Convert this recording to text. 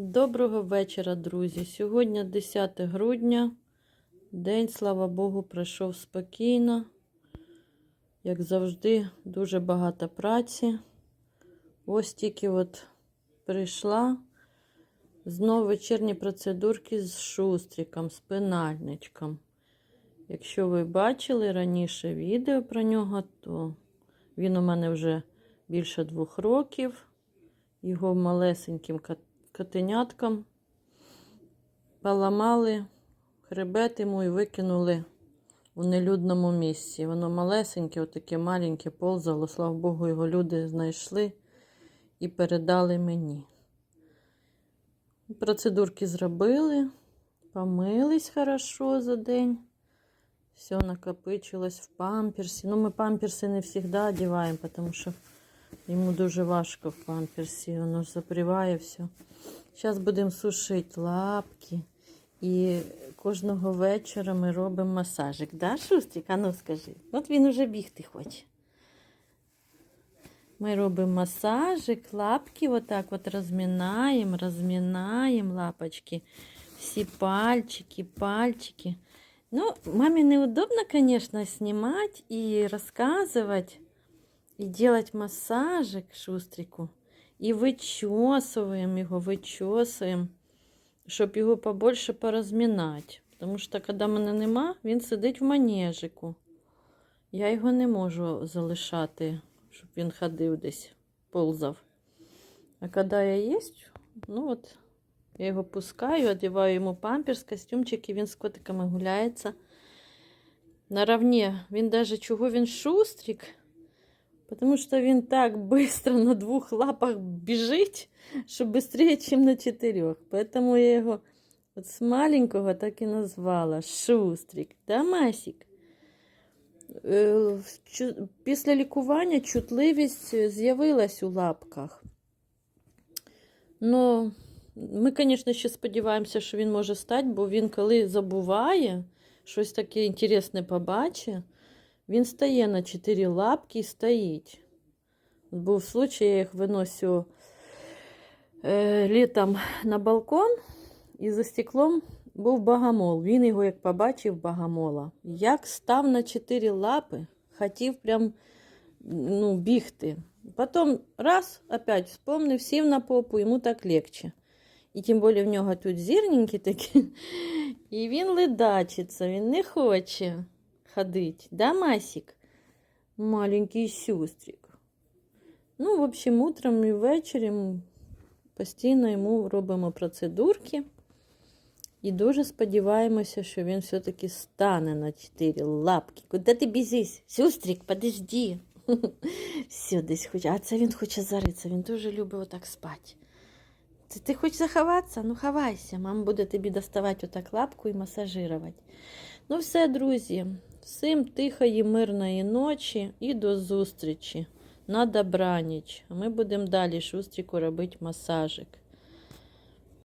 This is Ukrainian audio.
Доброго вечора, друзі. Сьогодні 10 грудня. День, слава Богу, пройшов спокійно. Як завжди, дуже багато праці. Ось тільки от прийшла. Знову вечірні процедурки з шустриком, з пенальничком. Якщо ви бачили раніше відео про нього, то він у мене вже більше двох років. Його малесеньким кат- котеняткам поламали хребет йому і викинули у нелюдному місці. Воно малесеньке, отаке маленьке, ползало. Слава Богу, його люди знайшли і передали мені. Процедурки зробили, помились хорошо за день. Все накопичилось в памперсі. Ну, ми памперси не завжди одягаємо, тому що йому дуже важко в памперсі, воно ж запріває все. Зараз будемо сушити лапки. І кожного вечора ми робимо масажик. Да, Шустрик? А ну скажи. От він уже бігти хоче. Ми робимо масажик, лапки отак от розминаємо, розминаємо лапочки. Всі пальчики, пальчики. Ну, маме неудобно, конечно, снимать и рассказывать, и делать массажик шустрику. І вичосуємо його, вичосуємо, щоб його побольше порозмінати. Тому що, коли мене нема, він сидить в манежику. Я його не можу залишати, щоб він ходив десь, ползав. А коли я є, ну от, я його пускаю, одягаю йому памперс, костюмчик, і він з котиками гуляється. Наравні, він даже чого він шустрик, Потому что він так быстро на двух лапах біжить, що быстрее, ніж на чотирьох. Поэтому я його от з маленького так і назвала Шустрик. Да, Масік? Е, в чу- Після лікування чутливість з'явилась у лапках. Ну, ми, звісно, ще сподіваємося, що він може стати, бо він, коли забуває, щось таке інтересне побачить, він стає на чотири лапки і стоїть. Був случай, я їх виносю е, літом на балкон, і за стеклом був багамол. Він його, як побачив, багамола. Як став на чотири лапи, хотів прям ну, бігти. Потім раз, опять вспомнив, сів на попу, йому так легче. І тим більше в нього тут зірненькі такі. І він ледачиться, він не хоче ходить. Да, Масик? Маленький сюстрик. Ну, в общем, утром і ввечері постійно йому робимо процедурки. І дуже сподіваємося, що він все-таки стане на чотири лапки. Куди ти бізись? Сюстрик, подожди. Все, десь хоче. А це він хоче заритися, він дуже любить отак спати. Це ти хочеш заховатися? Ну, ховайся. Мама буде тобі доставати отак лапку і масажирувати. Ну, все, друзі. Всім тихої, мирної ночі і до зустрічі на добраніч. Ми будемо далі шустріку робити масажик.